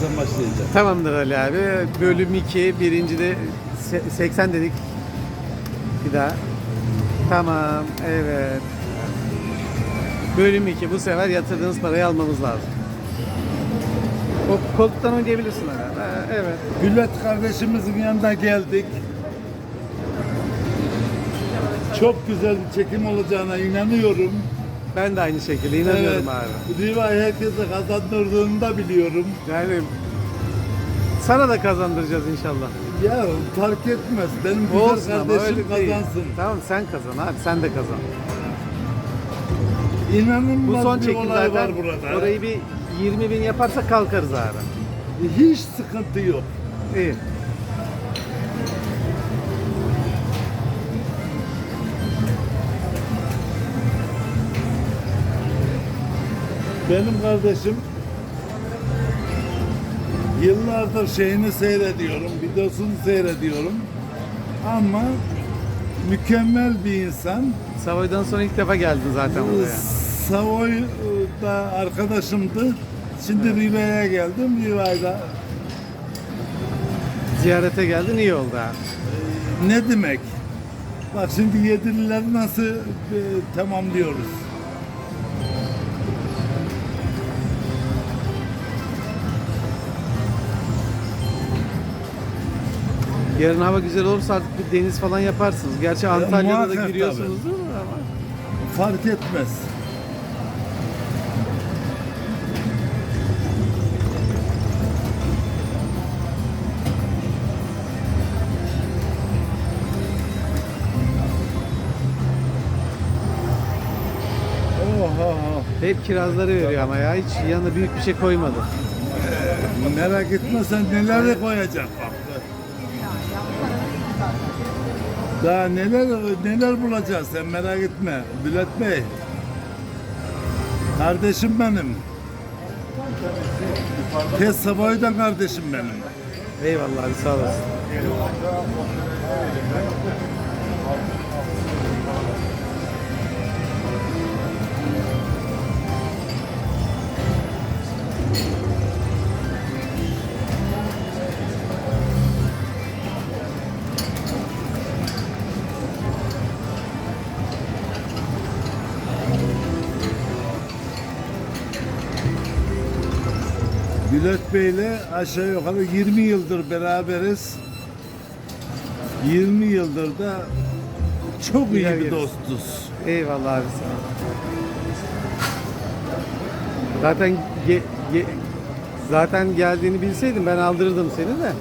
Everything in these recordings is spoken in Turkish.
sen başlayacaksın. Tamamdır Ali abi. Bölüm 2, birinci de se- 80 dedik. Bir daha. Tamam, evet. Bölüm 2. Bu sefer yatırdığınız parayı almamız lazım. O koltuktan oynayabilirsin abi. Ha, Evet. Güllet kardeşimizin yanına geldik. Çok güzel bir çekim olacağına inanıyorum. Ben de aynı şekilde inanıyorum abi. Rivay herkese kazandırdığını da biliyorum. Yani sana da kazandıracağız inşallah. Ya fark etmez. Benim güzel Olsun ama kardeşim öyle değil. kazansın. Tamam sen kazan abi sen de kazan. Bu İnanılmaz son bir çekim olay zaten. var burada. Orayı bir 20 bin yaparsak kalkarız abi. Hiç sıkıntı yok. İyi. Benim kardeşim yıllardır şeyini seyrediyorum, videosunu seyrediyorum. Ama mükemmel bir insan. Savoy'dan sonra ilk defa geldin zaten buraya. Savoy'da arkadaşımdı. Şimdi Riva'ya geldim. Riva'da Ziyarete geldin iyi oldu abi. ne demek? Bak şimdi yedirileri nasıl e, tamamlıyoruz. Yarın hava güzel olursa artık bir deniz falan yaparsınız. Gerçi Antalya'da da muhakkak giriyorsunuzdur ama. Fark etmez. Oha. Hep kirazları veriyor ama ya hiç yanına büyük bir şey koymadı. Merak etme sen neler koyacak Daha neler neler bulacağız sen merak etme Bülent Bey. Kardeşim benim. Tez Savoy'dan kardeşim benim. Eyvallah abi sağ olasın. Bülent Bey'le aşağı yukarı 20 yıldır beraberiz. 20 yıldır da çok iyi bir dostuz. Eyvallah abi sağ ol. Zaten ge- ge- zaten geldiğini bilseydim ben aldırırdım seni de.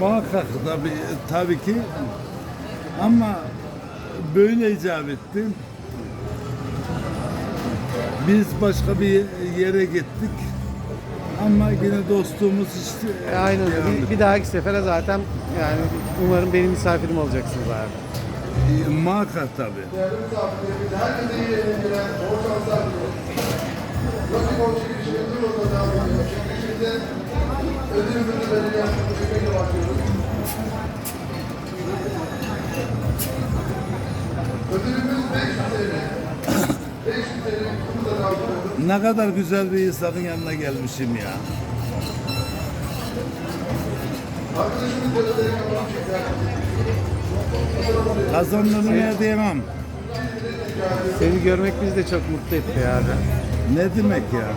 Muhakkak tabii, tabii ki ama böyle icap etti. Biz başka bir yere gittik ama yine dostluğumuz işte E, aynen bir, bir dahaki sefere zaten yani umarım benim misafirim olacaksınız abi. E, Muhakkak tabii. Herkese iyi eğlenceler, bol şanslar ödülümüzü başlıyoruz. Ödülümüz 500 TL. 500 TL kutumda devam ediyoruz. Ne kadar güzel bir insanın yanına gelmişim ya. Çeker. Kazandırmaya diyemem. Seni görmek bizi de çok mutlu etti abi. Ne demek ya?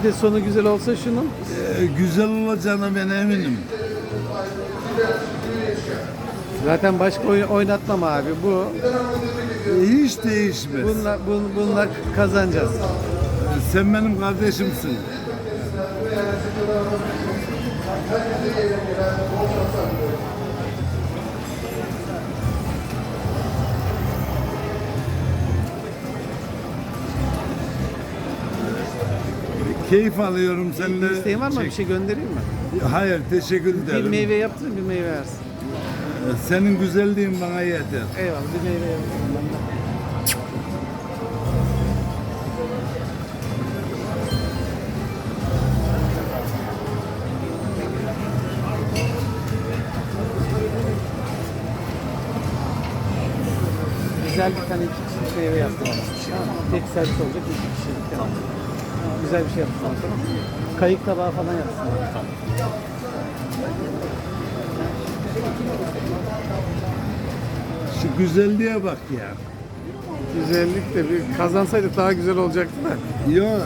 Bir de sonu güzel olsa şunun. E, güzel olacağına ben eminim. Zaten başka oyun oynatmam abi. Bu hiç değişmez. bununla bun, bununla kazanacağız. Sen benim kardeşimsin. Keyif alıyorum seninle. İsteğin var mı? Bir şey göndereyim mi? Hayır, teşekkür Bir ederim. meyve yaptırın bir meyve versin. Senin güzelliğin bana yeter. Eyvallah bir meyve yaptırın. ben de. güzel bir tane iki kişilik meyve mı? Tek servis olacak iki kişilik. Tamam. Güzel bir şey yaptım sana tamam? Kayık tabağı falan yapsın. Şu güzelliğe bak ya. Güzellik de bir kazansaydık daha güzel olacaktı da. Ya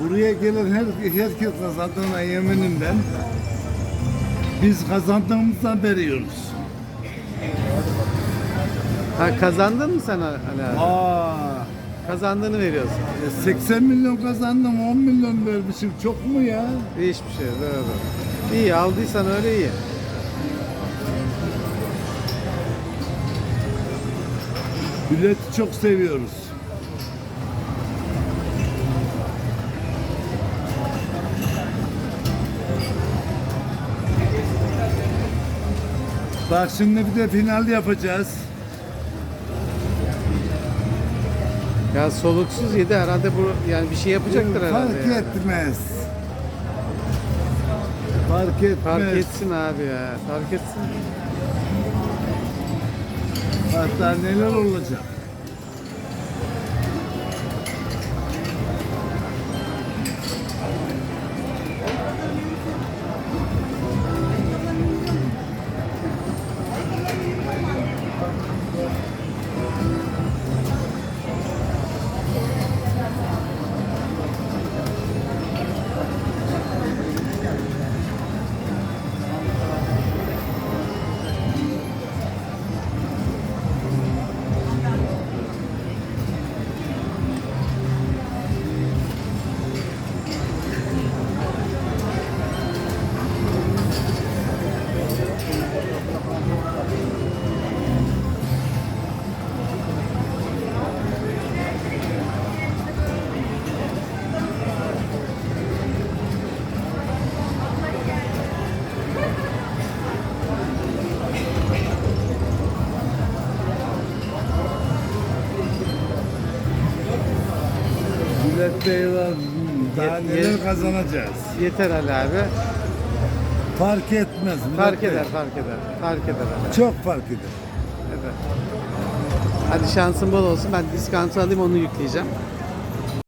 buraya gelen her, herkes kazandığına eminim ben. Biz kazandığımızdan veriyoruz. Ha kazandın mı sen Ali abi? Aa, Kazandığını veriyorsun. e, 80 milyon kazandım, 10 milyon vermişim. Çok mu ya? Hiçbir şey doğru. İyi aldıysan öyle iyi. Bileti çok seviyoruz. Bak şimdi bir de final yapacağız. Ya soluksuz yedi herhalde bu yani bir şey yapacaktır herhalde. Fark yani. etmez. Fark etmez. Fark etsin abi ya. Fark etsin. Hatta neler olacak? Daha neler kazanacağız? Yeter Ali abi. Fark etmez. Fark Murat eder, Bey. fark eder. Fark eder Ali. Çok fark eder. Evet. Hadi şansın bol olsun. Ben diskansı alayım onu yükleyeceğim.